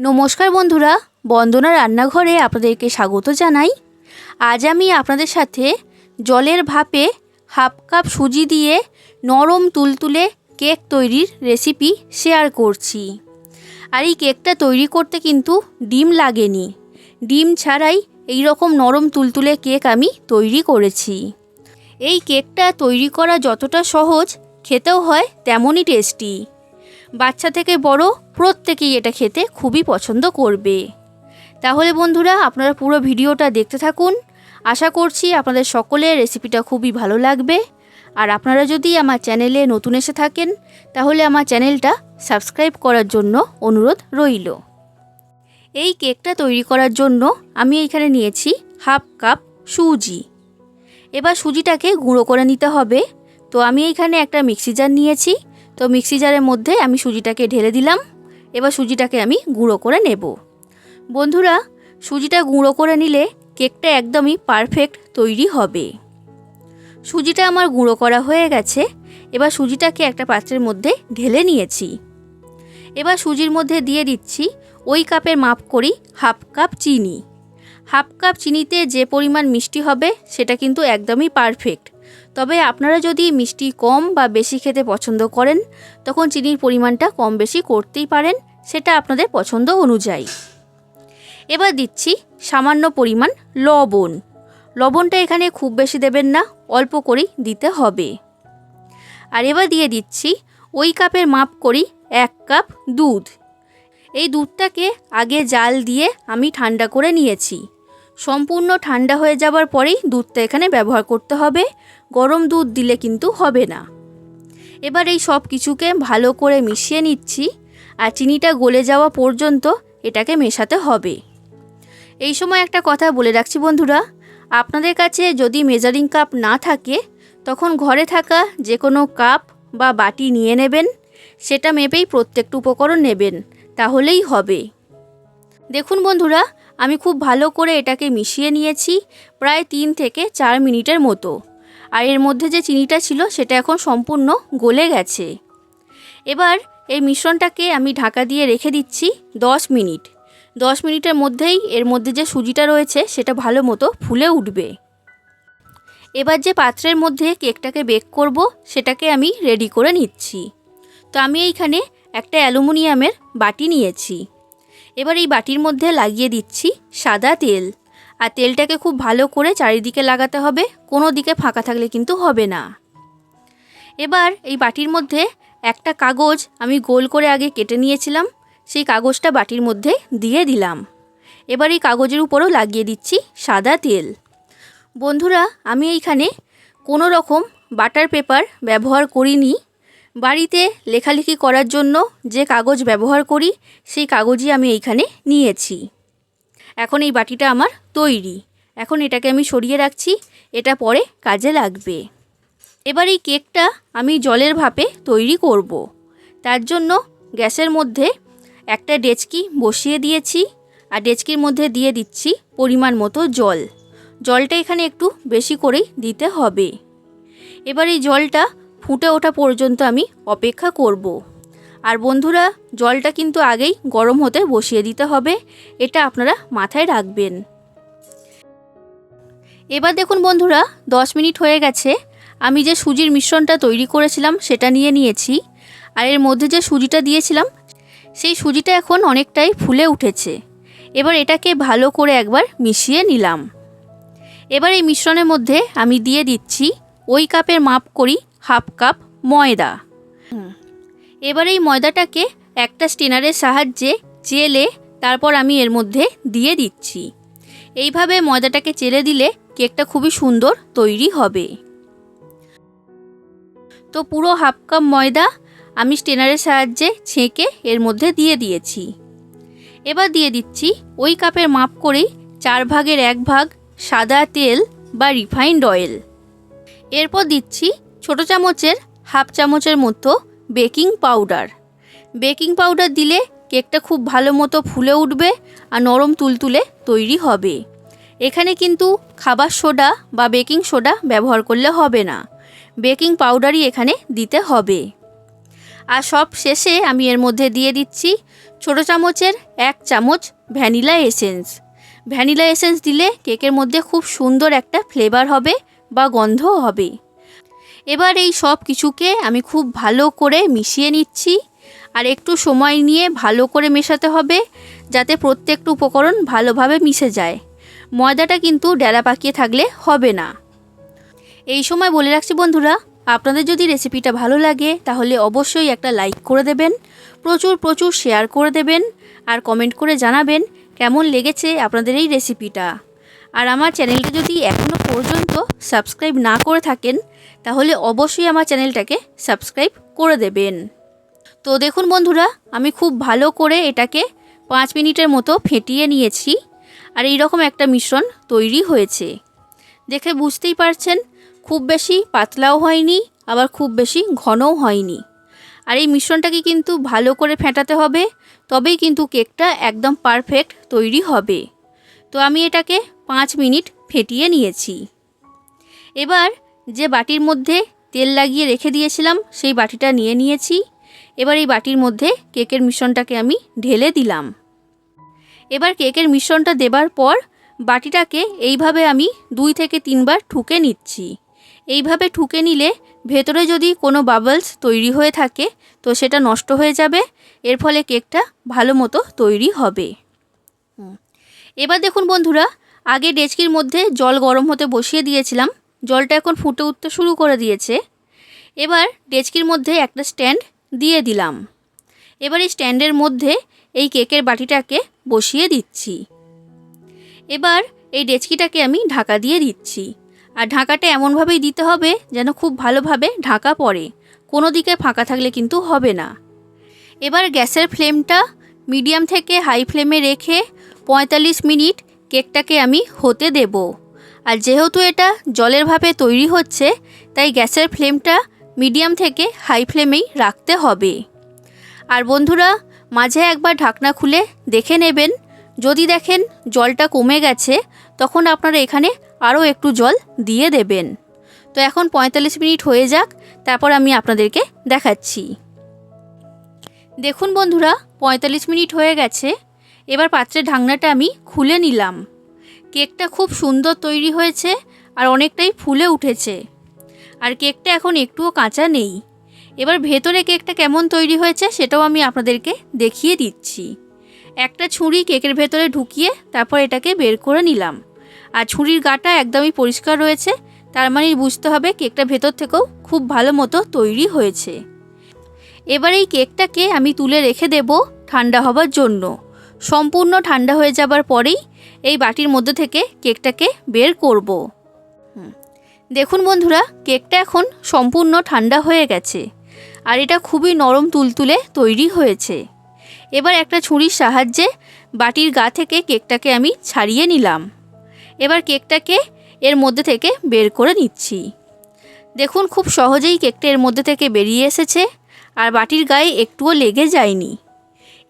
নমস্কার বন্ধুরা, বন্দনা রান্নাঘরে আপনাদেরকে স্বাগত জানাই। আজ আমি আপনাদের সাথে জলের ভাপে হাফ কাপ সুজি দিয়ে নরম তুলতুলে কেক তৈরির রেসিপি শেয়ার করছি। আর এই কেকটা তৈরি করতে কিন্তু ডিম লাগেনি। ডিম ছাড়াই এই রকম নরম তুলতুলে কেক আমি তৈরি করেছি। এই কেকটা তৈরি করা যতটা সহজ, খেতেও হয় তেমনই টেস্টি বাচ্চা থেকে বড় প্রত্যেকেই এটা খেতে খুবই পছন্দ করবে। তাহলে বন্ধুরা, আপনারা পুরো ভিডিওটা দেখতে থাকুন। আশা করছি আপনাদের সকলের রেসিপিটা খুবই ভালো লাগবে। আর আপনারা যদি আমার চ্যানেলে নতুন এসে থাকেন, তাহলে আমার চ্যানেলটা সাবস্ক্রাইব করার জন্য অনুরোধ রইল। এই কেকটা তৈরি করার জন্য আমি এখানে নিয়েছি হাফ কাপ সুজি। এবার সুজিটাকে গুঁড়ো করে নিতে হবে। তো আমি এখানে একটা মিক্সি জার নিয়েছি। তো মিক্সি জারের মধ্যে আমি সুজিটাকে ঢেলে দিলাম। এবার সুজিটাকে আমি গুঁড়ো করে নেব। বন্ধুরা, সুজিটা গুঁড়ো করে নিলে কেকটা একদমই পারফেক্ট তৈরি হবে। সুজিটা আমার গুঁড়ো করা হয়ে গেছে। এবার সুজিটাকে একটা পাত্রের মধ্যে ঢেলে নিয়েছি। এবার সুজির মধ্যে দিয়ে দিচ্ছি ওই কাপের মাপ করি হাফ কাপ চিনি। হাফ কাপ চিনিতে যে পরিমাণ মিষ্টি হবে, সেটা কিন্তু একদমই পারফেক্ট। তবে আপনারা যদি মিষ্টি কম বা বেশি খেতে পছন্দ করেন, তখন চিনির পরিমাণটা কম বেশি করতেই পারেন, সেটা আপনাদের পছন্দ অনুযায়ী। এবার দিচ্ছি সামান্য পরিমাণ লবণ। লবণটা এখানে খুব বেশি দেবেন না, অল্প করেই দিতে হবে। আর এবার দিয়ে দিচ্ছি ওই কাপের মাপ করি এক কাপ দুধ। এই দুধটাকে আগে জাল দিয়ে আমি ঠান্ডা করে নিয়েছি। সম্পূর্ণ ঠান্ডা হয়ে যাবার পরেই দুধটা এখানে ব্যবহার করতে হবে। গরম দুধ দিলে কিন্তু হবে না। এবার এই সব কিছুকে ভালো করে মিশিয়ে নিচ্ছি আর চিনিটা গলে যাওয়া পর্যন্ত এটাকে মেশাতে হবে। এই সময় একটা কথা বলে রাখছি বন্ধুরা, আপনাদের কাছে যদি মেজারিং কাপ না থাকে, তখন ঘরে থাকা যে কোনো কাপ বা বাটি নিয়ে নেবেন, সেটা মেপেই প্রত্যেকটা উপকরণ নেবেন, তাহলেই হবে। দেখুন বন্ধুরা আমি খুব ভালো করে এটাকে মিশিয়ে নিয়েছি প্রায় তিন থেকে চার মিনিটের মতো। আর এর মধ্যে যে চিনিটা ছিল সেটা এখন সম্পূর্ণ গলে গেছে। এবার এই মিশ্রণটাকে আমি ঢাকা দিয়ে রেখে দিচ্ছি দশ মিনিট। দশ মিনিটের মধ্যেই এর মধ্যে যে সুজিটা রয়েছে সেটা ভালো মতো ফুলে উঠবে। এবার যে পাত্রের মধ্যে কেকটাকে বেক করব সেটাকে আমি রেডি করে নিচ্ছি। তো আমি এইখানে একটা অ্যালুমিনিয়ামের বাটি নিয়েছি। এবার এই বাটির মধ্যে লাগিয়ে দিচ্ছি সাদা তেল। আর তেলটাকে খুব ভালো করে চারিদিকে লাগাতে হবে, কোনো দিকে ফাঁকা থাকলে কিন্তু হবে না। এবার এই বাটির মধ্যে একটা কাগজ আমি গোল করে আগে কেটে নিয়েছিলাম, সেই কাগজটা বাটির মধ্যে দিয়ে দিলাম। এবার এই কাগজের উপরও লাগিয়ে দিচ্ছি সাদা তেল। বন্ধুরা, আমি এইখানে কোনো রকম বাটার পেপার ব্যবহার করিনি বাড়িতে লেখালেখি করার জন্য যে কাগজ ব্যবহার করি, সেই কাগজই আমি এইখানে নিয়েছি। এখন এই বাটিটা আমার তৈরি। এখন এটাকে আমি সরিয়ে রাখছি, এটা পরে কাজে লাগবে। এবার এই কেকটা আমি জলের ভাপে তৈরি করব। তার জন্য গ্যাসের মধ্যে একটা ডেচকি বসিয়ে দিয়েছি, আর ডেচকির মধ্যে দিয়ে দিচ্ছি পরিমাণ মতো জল। জলটা এখানে একটু বেশি করেই দিতে হবে। এবার এই জলটা ফুটে ওঠা পর্যন্ত আমি অপেক্ষা করব। আর বন্ধুরা, জলটা কিন্তু আগেই গরম হতে বসিয়ে দিতে হবে, এটা আপনারা মাথায় রাখবেন। এবার দেখুন বন্ধুরা, দশ মিনিট হয়ে গেছে। আমি যে সুজির মিশ্রণটা তৈরি করেছিলাম, সেটা নিয়ে নিয়েছি। আর এর মধ্যে যে সুজিটা দিয়েছিলাম, সেই সুজিটা এখন অনেকটাই ফুলে উঠেছে। এবার এটাকে ভালো করে একবার মিশিয়ে নিলাম। এবার এই মিশ্রণের মধ্যে আমি দিয়ে দিচ্ছি ওই কাপের মাপ করি হাফ কাপ ময়দা। এবার এই ময়দাটাকে একটা স্টেনারের সাহায্যে চেলে তারপর আমি এর মধ্যে দিয়ে দিচ্ছি। এইভাবে ময়দাটাকে চেলে দিলে কেকটা খুবই সুন্দর তৈরি হবে। তো পুরো হাফ কাপ ময়দা আমি স্টেনারের সাহায্যে ছেঁকে এর মধ্যে দিয়ে দিয়েছি। এবার দিয়ে দিচ্ছি ওই কাপের মাপ করেই চার ভাগের এক ভাগ সাদা তেল বা রিফাইন্ড অয়েল। এরপর দিচ্ছি ছোট চামচের, হাফ চামচের মতো বেকিং পাউডার। বেকিং পাউডার দিলে কেকটা খুব ভালো মতো ফুলে উঠবে আর নরম তুলতুলে তৈরি হবে। এখানে কিন্তু খাবার সোডা বা বেকিং সোডা ব্যবহার করলে হবে না। বেকিং পাউডারই এখানে দিতে হবে। আর সব শেষে আমি এর মধ্যে দিয়ে দিচ্ছি ছোটো চামচের এক চামচ ভ্যানিলা এসেন্স। ভ্যানিলা এসেন্স দিলে কেকের মধ্যে খুব সুন্দর একটা ফ্লেভার হবে বা গন্ধও হবে। এবার এই সব কিছুকে আমি খুব ভালো করে মিশিয়ে নিচ্ছি। আর একটু সময় নিয়ে ভালো করে মেশাতে হবে যাতে প্রত্যেকটা উপকরণ ভালোভাবে মিশে যায়। ময়দাটা কিন্তু ডেলা পাকিয়ে থাকলে হবে না। এই সময় বলে রাখছি বন্ধুরা, আপনাদের যদি রেসিপিটা ভালো লাগে তাহলে অবশ্যই একটা লাইক করে দেবেন, প্রচুর প্রচুর শেয়ার করে দেবেন, আর কমেন্ট করে জানাবেন কেমন লেগেছে আপনাদের এই রেসিপিটা। আর আমার চ্যানেলটা যদি এখনও পর্যন্ত সাবস্ক্রাইব না করে থাকেন, তাহলে অবশ্যই আমার চ্যানেলটাকে সাবস্ক্রাইব করে দেবেন। তো দেখুন বন্ধুরা, আমি খুব ভালো করে এটাকে পাঁচ মিনিটের মতো ফেটিয়ে নিয়েছি আর এই রকম একটা মিশ্রণ তৈরি হয়েছে। দেখে বুঝতেই পারছেন, খুব বেশি পাতলাও হয়নি, আবার খুব বেশি ঘনও হয়নি। আর এই মিশ্রণটাকে কিন্তু ভালো করে ফেটাতে হবে, তবেই কিন্তু কেকটা একদম পারফেক্ট তৈরি হবে। তো আমি এটাকে পাঁচ মিনিট ফেটিয়ে নিয়েছি। এবার যে বাটির মধ্যে তেল লাগিয়ে রেখে দিয়েছিলাম, সেই বাটিটা নিয়ে নিয়েছি। এবার এই বাটির মধ্যে কেকের মিশ্রণটাকে আমি ঢেলে দিলাম। এবার কেকের মিশ্রণটা দেবার পর বাটিটাকে এইভাবে আমি দুই থেকে তিনবার ঠুকে নিচ্ছি। এইভাবে ঠুকে নিলে ভেতরে যদি কোনো বাবলস তৈরি হয়ে থাকে, তো সেটা নষ্ট হয়ে যাবে। এর ফলে কেকটা ভালো মতো তৈরি হবে। এবার দেখুন বন্ধুরা আগে ডেচকির মধ্যে জল গরম হতে বসিয়ে দিয়েছিলাম। জলটা এখন ফুটে উঠতে শুরু করে দিয়েছে। এবার ডেচকির মধ্যে একটা স্ট্যান্ড দিয়ে দিলাম। এবার এই স্ট্যান্ডের মধ্যে এই কেকের বাটিটাকে বসিয়ে দিচ্ছি। এবার এই ডেচকিটাকে আমি ঢাকা দিয়ে দিচ্ছি। আর ঢাকাটা এমনভাবেই দিতে হবে যেন খুব ভালোভাবে ঢাকা পড়ে। কোনো দিকে ফাঁকা থাকলে কিন্তু হবে না। এবার গ্যাসের ফ্লেমটা মিডিয়াম থেকে হাই ফ্লেমে রেখে পঁয়তাল্লিশ মিনিট কেকটাকে আমি হতে দেব। আর যেহেতু এটা জলের ভাবে তৈরি হচ্ছে, তাই গ্যাসের ফ্লেমটা মিডিয়াম থেকে হাই ফ্লেমেই রাখতে হবে। আর বন্ধুরা, মাঝে একবার ঢাকনা খুলে দেখে নেবেন। যদি দেখেন জলটা কমে গেছে, তখন আপনারা এখানে আরও একটু জল দিয়ে দেবেন। তো এখন পঁয়তাল্লিশ মিনিট হয়ে যাক, তারপর আমি আপনাদেরকে দেখাচ্ছি। দেখুন বন্ধুরা, পঁয়তাল্লিশ মিনিট হয়ে গেছে। এবার পাত্রের ঢাকনাটা আমি খুলে নিলাম। কেকটা খুব সুন্দর তৈরি হয়েছে আর অনেকটাই ফুলে উঠেছে। আর কেকটা এখন একটুও কাঁচা নেই। এবার ভেতরে কেকটা কেমন তৈরি হয়েছে সেটাও আমি আপনাদেরকে দেখিয়ে দিচ্ছি। একটা ছুরি কেকের ভেতরে ঢুকিয়ে তারপর এটাকে বের করে নিলাম। আর ছুরির গাটা একদমই পরিষ্কার রয়েছে, তার মানে বুঝতে হবে কেকটা ভেতর থেকেও খুব ভালো মতো তৈরি হয়েছে। এবার এই কেকটাকে আমি তুলে রেখে দেব ঠান্ডা হবার জন্য। সম্পূর্ণ ঠান্ডা হয়ে যাবার পরেই এই বাটির মধ্যে থেকে কেকটাকে বের করব। দেখুন বন্ধুরা, কেকটা এখন সম্পূর্ণ ঠান্ডা হয়ে গেছে আর এটা খুবই নরম তুলতুলে তৈরি হয়েছে। এবার একটা ছুরির সাহায্যে বাটির গা থেকে কেকটাকে আমি ছাড়িয়ে নিলাম। এবার কেকটাকে এর মধ্যে থেকে বের করে নিচ্ছি। দেখুন, খুব সহজেই কেকটা এর মধ্যে থেকে বেরিয়ে এসেছে আর বাটির গায়ে একটুও লেগে যায়নি।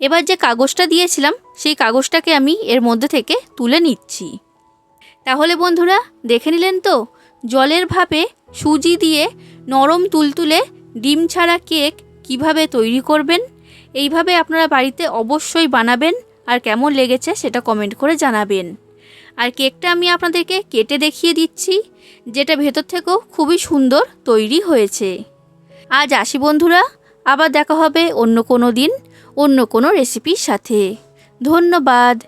এবার যে কাগজটা দিয়েছিলাম, সেই কাগজটাকে আমি এর মধ্যে থেকে তুলে নিচ্ছি। তাহলে বন্ধুরা, দেখে নিলেন তো, জলের ভাপে সুজি দিয়ে নরম তুলতুলে ডিম ছাড়া কেক কীভাবে তৈরি করবেন, এইভাবে আপনারা বাড়িতে অবশ্যই বানাবেন আর কেমন লেগেছে সেটা কমেন্ট করে জানাবেন। আর কেকটা আমি আপনাদেরকে কেটে দেখিয়ে দিচ্ছি, যেটা ভেতর থেকেও খুবই সুন্দর তৈরি হয়েছে। আজ আসি বন্ধুরা, আবার দেখা হবে অন্য কোনো দিন। অন্য কোনো রেসিপির সাথে। ধন্যবাদ।